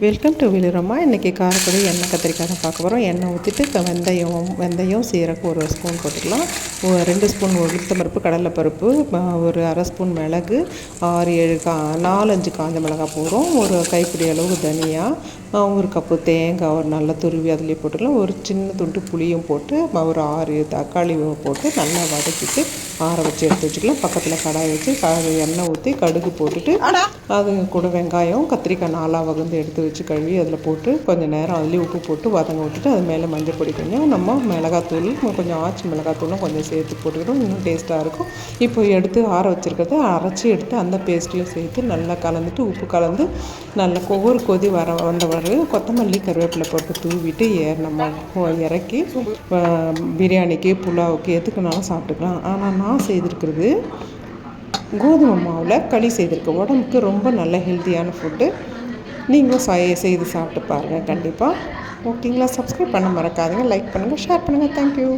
Welcome to விழுறம்மா இன்றைக்கி காரக்குடி எண்ணெய் கத்திரிக்காய் தான் பார்க்க போகிறோம் எண்ணெய் ஊற்றிட்டு வெந்தயம் வெந்தயம் சீரகம் ஒரு ஸ்பூன் போட்டுக்கலாம். ரெண்டு ஸ்பூன் உளுத்தம்பருப்பு கடலைப்பருப்பு ம- ஒரு அரை ஸ்பூன் மிளகு ஆறு ஏழு கா நாலஞ்சு காஞ்ச மிளகாய் போடுறோம் ஒரு கைப்பிடி அளவு தனியா ஒரு கப்பு தேங்காய் ஒரு நல்ல துருவி அதிலே போட்டுக்கலாம் ஒரு சின்ன துண்டு புளியும் போட்டு ஒரு ஆறு தக்காளி போட்டு நல்லா வதக்கிட்டு ஆற வச்சு எடுத்து வச்சுக்கலாம். பக்கத்தில் கடாய் வச்சு க எண்ணெய் ஊற்றி கடுகு போட்டுட்டு அது கூட வெங்காயம் கத்திரிக்காய் நாலாக வகுந்து எடுத்து வச்சு கழுவி அதில் போட்டு கொஞ்சம் நேரம் அதுலேயே உப்பு போட்டு வதங்க விட்டுட்டு அது மேலே மஞ்சள் பொடி கொஞ்சம் நம்ம மிளகாத்தூள் கொஞ்சம் ஆச்சி மிளகாத்தூளும் கொஞ்சம் சேர்த்து போட்டுக்கிட்டோம். இன்னும் டேஸ்ட்டாக இருக்கும். இப்போ எடுத்து ஆற வச்சுருக்கிறத அரைச்சி எடுத்து அந்த பேஸ்ட்லேயும் சேர்த்து நல்லா கலந்துட்டு உப்பு கலந்து நல்லா ஒவ்வொரு கொதி வர வந்த பிறகு கொத்தமல்லி கருவேப்பிலை போட்டு தூவிட்டு ஏ நம்ம இறக்கி பிரியாணிக்கு புலாவுக்கு எதுக்குனாலும் சாப்பிட்டுக்கலாம். ஆனால் நான் செய்திருக்கிறது கோதுமை மாவில் களி செய்திருக்கேன். உடம்புக்கு ரொம்ப நல்ல ஹெல்த்தியான ஃபுட்டு நீங்களும் செய்து சாப்பிட்டு பாருங்கள் கண்டிப்பாக ஓகேங்களா? சப்ஸ்கிரைப் பண்ண மறக்காதீங்க. லைக் பண்ணுங்கள் ஷேர் பண்ணுங்கள் தேங்க்யூ